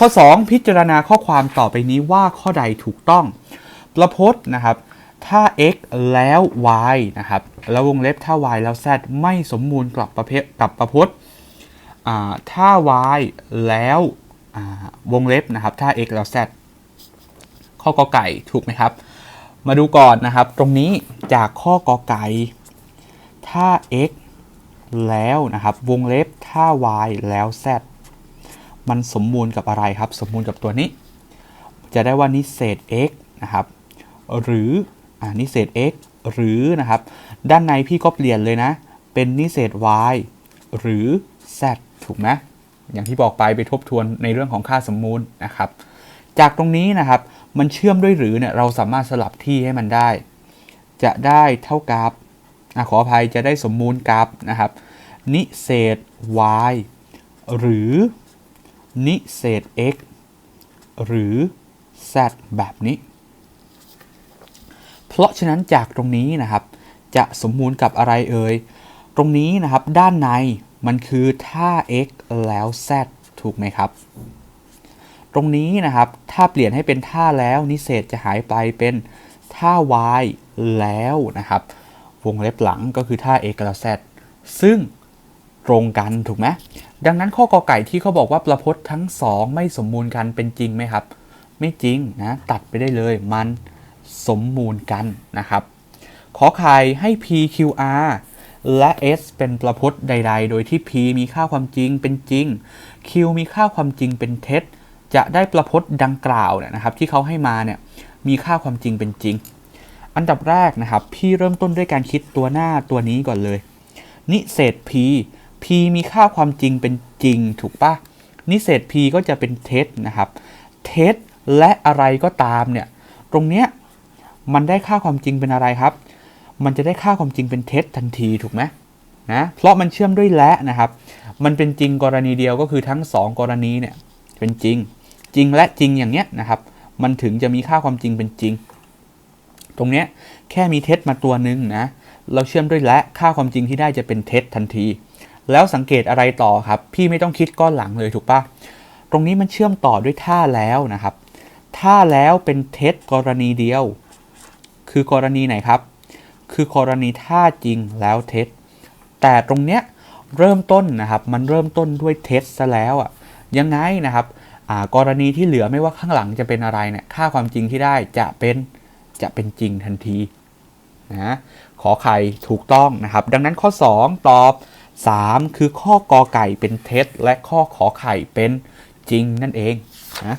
ข้อ 2 พิจารณาข้อความต่อไปนี้ว่าข้อใดถูกต้อง ประพจน์นะครับ ถ้า x แล้ว y นะครับ แล้ววงเล็บถ้า y แล้ว z ไม่สมมูลกับประเภทกับประพจน์ถ้า y แล้ววงเล็บนะครับ ถ้า x แล้ว z ข้อกอไก่ถูกไหมครับ มาดูก่อนนะครับ ตรงนี้จากข้อกอไก่ถ้า x แล้วนะครับ วงเล็บถ้า y แล้ว z มันสมมูลกับอะไรครับ สมมูลกับตัวนี้ จะได้ว่านิเศษ x นะครับ หรืออ่านิเศษ x หรือนะครับ ด้านในพี่ก็เปลี่ยนเลยนะ เป็นนิเศษ y หรือ z ถูกไหมอย่างที่บอกไปไปทบทวนในเรื่องของค่าสมมูลนะครับ จากตรงนี้นะครับ มันเชื่อมด้วยหรือเนี่ยเราสามารถสลับที่ให้มันได้ จะได้เท่ากับอขออภัยจะได้สมมูลกับนะครับ นิเศษ y หรือ นิเศษ x หรือ z แบบนี้ เพราะฉะนั้นจากตรงนี้นะครับ จะสมมูลกับอะไรเอ่ย ตรงนี้นะครับด้านในมันคือท่า x แล้ว z ถูกไหมครับ ตรงนี้นะครับถ้าเปลี่ยนให้เป็นท่าแล้วนิเศษจะหายไปเป็นท่า y แล้วนะครับ วงเล็บหลังก็คือท่า x แล้ว z ซึ่ง ตรงกันถูกไหมดังนั้นข้อกอไก่ที่เขาบอกว่าประพจน์ทั้งสองไม่สมมูลกันเป็นจริงไหมครับ ไม่จริงนะตัดไปได้เลยมันสมมูลกันนะครับ ขอไข่ให้ PQR และ S เป็นประพจน์ใด ๆ โดยที่ P มีค่าความจริงเป็นจริง Q มีค่าความจริงเป็นเท็จ จะได้ประพจน์ดังกล่าวเนี่ยนะครับ ที่เขาให้มาเนี่ยมีค่าความจริงเป็นจริง อันดับแรกนะครับ พี่เริ่มต้นด้วยการคิดตัวหน้าตัวนี้ก่อนเลย นิเศษ P P มีค่าความจริงเป็นจริงถูกปะนิเศษ P ก็จะเป็นเท็จนะครับ เท็จและอะไรก็ตามเนี่ย ตรงเนี้ยมันได้ค่าความจริงเป็นอะไรครับ มันจะได้ค่าความจริงเป็นเท็จทันทีถูกไหมนะ เพราะมันเชื่อมด้วยและนะครับ มันเป็นจริงกรณีเดียวก็คือทั้ง 2 กรณีเนี่ยเป็นจริง จริงและจริงอย่างเนี้ยนะครับ มันถึงจะมีค่าความจริงเป็นจริง ตรงเนี้ยแค่มีเท็จมาตัวหนึ่งนะ เราเชื่อมด้วยและค่าความจริงที่ได้จะเป็นเท็จทันที แล้วสังเกตอะไรต่อครับ พี่ไม่ต้องคิดก้อนหลังเลยถูกปะตรงนี้มันเชื่อมต่อด้วยท่าแล้วนะครับ ท่าแล้วเป็นเท็จกรณีเดียว คือกรณีไหนครับ คือกรณีท่าจริงแล้วเท็จ แต่ตรงเนี้ยเริ่มต้นนะครับ มันเริ่มต้นด้วยเท็จซะแล้วอะ ยังไงนะครับกรณีที่เหลือไม่ว่าข้างหลังจะเป็นอะไรเนี่ย ค่าความจริงที่ได้จะเป็นจะเป็นจริงทันทีนะ ขอไข่ถูกต้องนะครับ ดังนั้นข้อ 2 ตอบ 3 คือข้อกอไก่เป็นเท็จ และข้อขอไข่เป็นจริงนั่นเองนะ